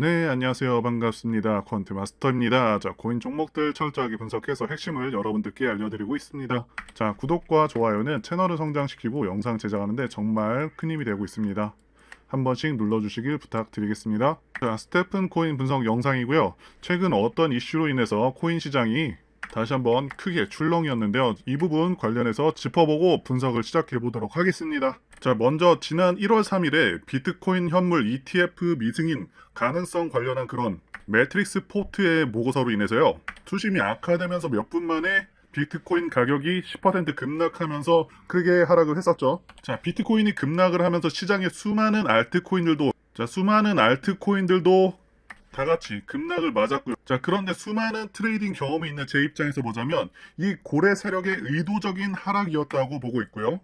네, 안녕하세요. 반갑습니다. 퀀트 마스터입니다. 자, 코인 종목들 철저하게 분석해서 핵심을 여러분들께 알려드리고 있습니다. 자, 구독과 좋아요는 채널을 성장시키고 영상 제작하는데 정말 큰 힘이 되고 있습니다. 한 번씩 눌러주시길 부탁드리겠습니다. 자, 스테픈 코인 분석 영상이고요. 최근 어떤 이슈로 인해서 코인 시장이 다시 한번 크게 출렁이었는데요. 이 부분 관련해서 짚어보고 분석을 시작해 보도록 하겠습니다. 자, 먼저 지난 1월 3일에 비트코인 현물 ETF 미승인 가능성 관련한 그런 매트릭스 포트의 보고서로 인해서요. 투심이 악화되면서 몇 분 만에 비트코인 가격이 10% 급락하면서 크게 하락을 했었죠. 자, 비트코인이 급락을 하면서 시장에 수많은 알트코인들도 자, 수많은 알트코인들도 다 같이 급락을 맞았고요. 자, 그런데 수많은 트레이딩 경험이 있는 제 입장에서 보자면 이 고래 세력의 의도적인 하락이었다고 보고 있고요.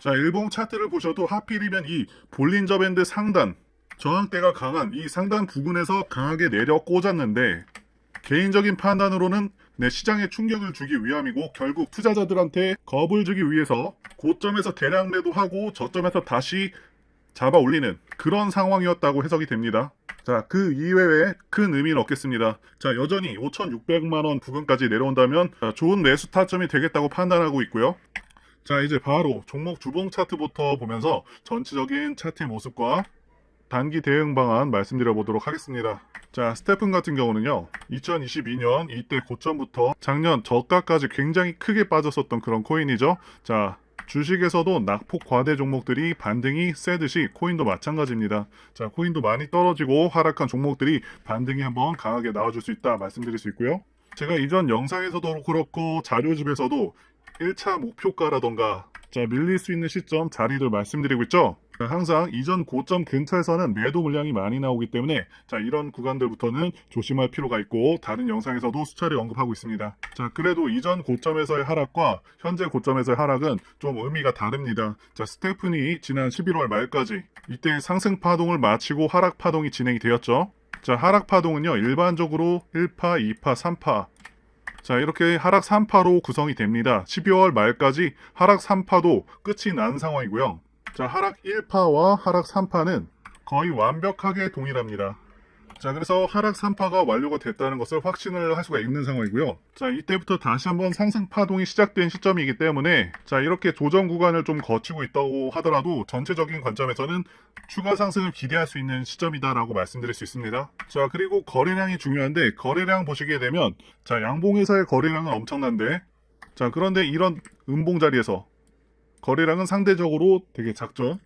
자, 일봉 차트를 보셔도 하필이면 이 볼린저 밴드 상단 저항대가 강한 이 상단 부근에서 강하게 내려 꽂았는데 개인적인 판단으로는 내 시장에 충격을 주기 위함이고 결국 투자자들한테 겁을 주기 위해서 고점에서 대량 매도하고 저점에서 다시 잡아 올리는 그런 상황이었다고 해석이 됩니다. 자, 그 이외에 큰 의미는 없겠습니다. 자, 여전히 5,600만 원 부근까지 내려온다면 자, 좋은 매수 타점이 되겠다고 판단하고 있고요. 자, 이제 바로 종목 주봉 차트부터 보면서 전체적인 차트의 모습과 단기 대응 방안 말씀드려 보도록 하겠습니다. 자, 스테픈 같은 경우는요, 2022년 이때 고점부터 작년 저가까지 굉장히 크게 빠졌었던 그런 코인이죠. 자, 주식에서도 낙폭 과대 종목들이 반등이 세듯이 코인도 마찬가지입니다. 자, 코인도 많이 떨어지고 하락한 종목들이 반등이 한번 강하게 나와줄 수 있다 말씀드릴 수 있고요. 제가 이전 영상에서도 그렇고 자료집에서도 1차 목표가라던가 자, 밀릴 수 있는 시점 자리를 말씀드리고 있죠. 자, 항상 이전 고점 근처에서는 매도 물량이 많이 나오기 때문에 자, 이런 구간들부터는 조심할 필요가 있고 다른 영상에서도 수차례 언급하고 있습니다. 자, 그래도 이전 고점에서의 하락과 현재 고점에서의 하락은 좀 의미가 다릅니다. 자, 스테프니 지난 11월 말까지 이때 상승 파동을 마치고 하락 파동이 진행이 되었죠. 자, 하락 파동은요. 일반적으로 1파, 2파, 3파 자, 이렇게 하락 3파로 구성이 됩니다. 12월 말까지 하락 3파도 끝이 난 상황이고요. 자, 하락 1파와 하락 3파는 거의 완벽하게 동일합니다. 자, 그래서 하락 3파가 완료가 됐다는 것을 확신을 할 수가 있는 상황이고요. 자, 이때부터 다시 한번 상승 파동이 시작된 시점이기 때문에 자, 이렇게 조정 구간을 좀 거치고 있다고 하더라도 전체적인 관점에서는 추가 상승을 기대할 수 있는 시점이다라고 말씀드릴 수 있습니다. 자, 그리고 거래량이 중요한데 거래량 보시게 되면 자, 양봉에서의 거래량은 엄청난데 자, 그런데 이런 음봉 자리에서 거래량은 상대적으로 되게 작죠.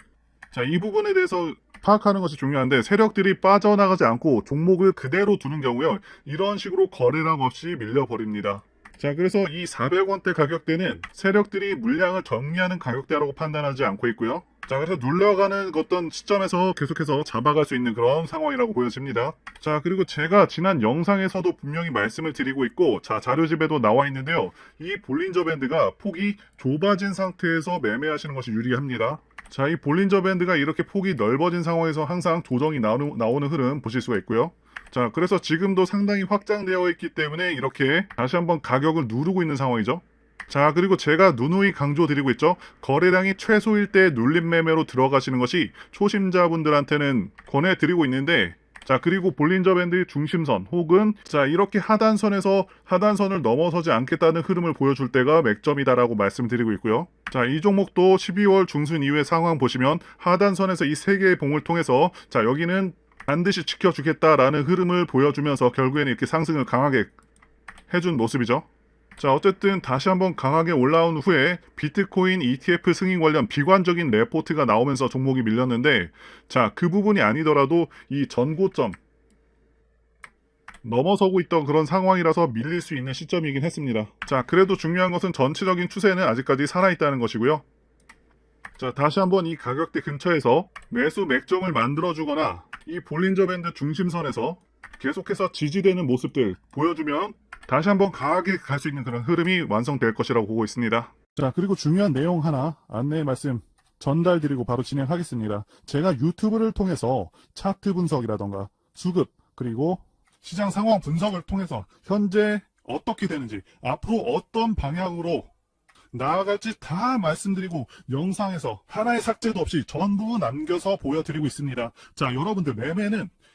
자, 이 부분에 대해서 파악하는 것이 중요한데 세력들이 빠져나가지 않고 종목을 그대로 두는 경우요. 이런 식으로 거래량 없이 밀려버립니다. 자, 그래서 이 400원대 가격대는 세력들이 물량을 정리하는 가격대라고 판단하지 않고 있고요. 자, 그래서 눌려가는 어떤 시점에서 계속해서 잡아갈 수 있는 그런 상황이라고 보여집니다. 자, 그리고 제가 지난 영상에서도 분명히 말씀을 드리고 있고, 자, 자료집에도 나와 있는데요. 이 볼린저 밴드가 폭이 좁아진 상태에서 매매하시는 것이 유리합니다. 자, 이 볼린저 밴드가 이렇게 폭이 넓어진 상황에서 항상 조정이 나오는, 나오는 흐름 보실 수가 있고요. 자, 그래서 지금도 상당히 확장되어 있기 때문에 이렇게 다시 한번 가격을 누르고 있는 상황이죠. 자, 그리고 제가 누누이 강조드리고 있죠. 거래량이 최소일 때 눌림 매매로 들어가시는 것이 초심자분들한테는 권해드리고 있는데, 자, 그리고 볼린저 밴드 중심선 혹은 자, 이렇게 하단선에서 하단선을 넘어서지 않겠다는 흐름을 보여줄 때가 맥점이다라고 말씀드리고 있고요. 자, 이 종목도 12월 중순 이후의 상황 보시면 하단선에서 이 세 개의 봉을 통해서 자, 여기는 반드시 지켜주겠다라는 흐름을 보여주면서 결국에는 이렇게 상승을 강하게 해준 모습이죠. 자, 어쨌든 다시 한번 강하게 올라온 후에 비트코인 ETF 승인 관련 비관적인 레포트가 나오면서 종목이 밀렸는데, 자, 그 부분이 아니더라도 이 전고점 넘어서고 있던 그런 상황이라서 밀릴 수 있는 시점이긴 했습니다. 자, 그래도 중요한 것은 전체적인 추세는 아직까지 살아있다는 것이고요. 자, 다시 한번 이 가격대 근처에서 매수 맥점을 만들어주거나 이 볼린저 밴드 중심선에서 계속해서 지지되는 모습들 보여주면 다시 한번 강하게 갈 수 있는 그런 흐름이 완성될 것이라고 보고 있습니다. 자, 그리고 중요한 내용 하나 안내 말씀 전달드리고 바로 진행하겠습니다. 제가 유튜브를 통해서 차트 분석이라던가 수급 그리고 시장 상황 분석을 통해서 현재 어떻게 되는지 앞으로 어떤 방향으로 나아갈지 다 말씀드리고 영상에서 하나의 삭제도 없이 전부 남겨서 보여드리고 있습니다. 자, 여러분들 매매는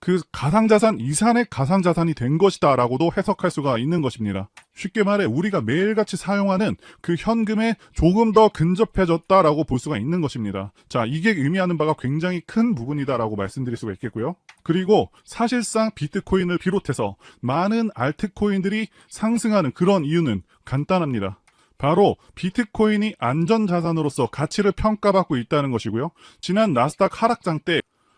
그 가상자산 이산의 가상자산이 된 것이다 라고도 해석할 수가 있는 것입니다. 쉽게 말해 우리가 매일같이 사용하는 그 현금에 조금 더 근접해졌다라고 볼 수가 있는 것입니다. 자, 이게 의미하는 바가 굉장히 큰 부분이다라고 말씀드릴 수가 있겠고요. 그리고 사실상 비트코인을 비롯해서 많은 알트코인들이 상승하는 그런 이유는 간단합니다. 바로 비트코인이 안전자산으로서 가치를 평가받고 있다는 것이고요. 지난 나스닥 하락장 때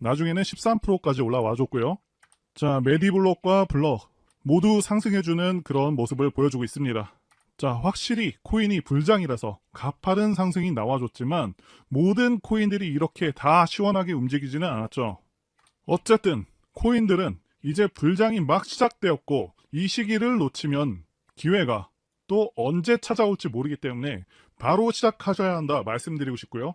나중에는 13%까지 올라와 줬고요. 자, 메디블록과 블럭 모두 상승해주는 그런 모습을 보여주고 있습니다. 자, 확실히 코인이 불장이라서 가파른 상승이 나와줬지만 모든 코인들이 이렇게 다 시원하게 움직이지는 않았죠. 어쨌든 코인들은 이제 불장이 막 시작되었고 이 시기를 놓치면 기회가 또 언제 찾아올지 모르기 때문에 바로 시작하셔야 한다 말씀드리고 싶고요.